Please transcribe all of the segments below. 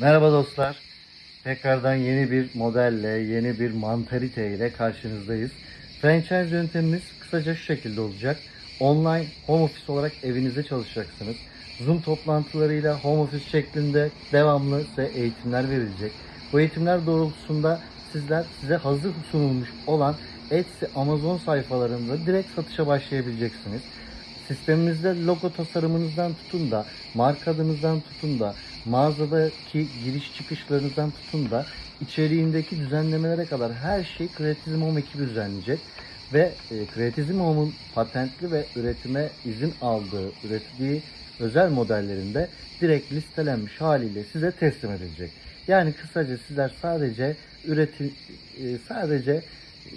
Merhaba dostlar. Tekrardan yeni bir modelle, yeni bir mantarite ile karşınızdayız. Franchise yöntemimiz kısaca şu şekilde olacak. Online home office olarak evinizde çalışacaksınız. Zoom toplantılarıyla home office şeklinde devamlı size eğitimler verilecek. Bu eğitimler doğrultusunda sizler size hazır sunulmuş olan Etsy, Amazon sayfalarında direkt satışa başlayabileceksiniz. Sistemimizde logo tasarımınızdan tutun da, marka adınızdan tutun da, mağazadaki giriş çıkışlarınızdan tutun da, içeriğindeki düzenlemelere kadar her şeyi Creatism Home ekibi düzenleyecek. Ve e, Creatism Home'un patentli ve üretime izin aldığı, ürettiği özel modellerinde direkt listelenmiş haliyle size teslim edilecek. Yani kısaca sizler sadece üretim, e, sadece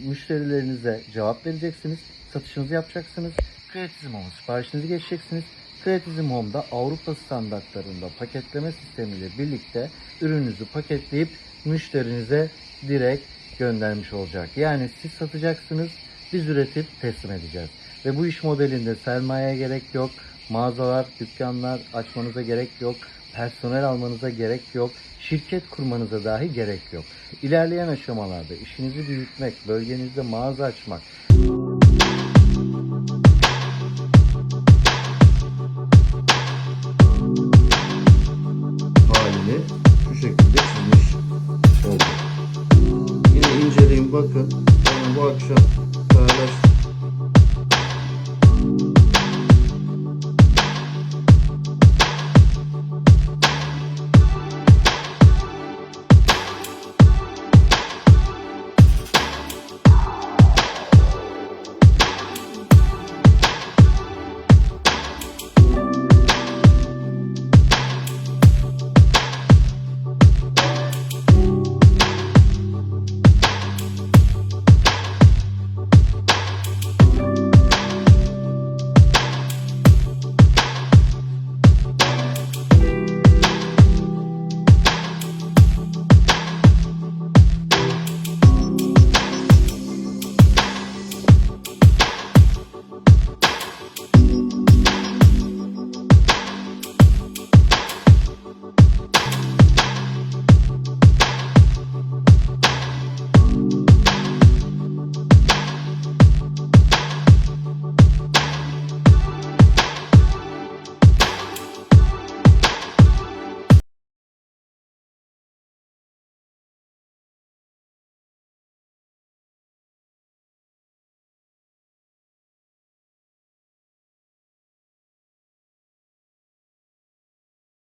müşterilerinize cevap vereceksiniz, satışınızı yapacaksınız. Creatism Home siparişinizi geçeceksiniz. Creatism Home'da Avrupa standartlarında paketleme sistemiyle birlikte ürününüzü paketleyip müşterinize direkt göndermiş olacak. Yani siz satacaksınız, biz üretip teslim edeceğiz. Ve bu iş modelinde sermaye gerek yok, mağazalar, dükkanlar açmanıza gerek yok, personel almanıza gerek yok, şirket kurmanıza dahi gerek yok. İlerleyen aşamalarda işinizi büyütmek, bölgenizde mağaza açmak, bakın. Benim bu akşam paylaştım.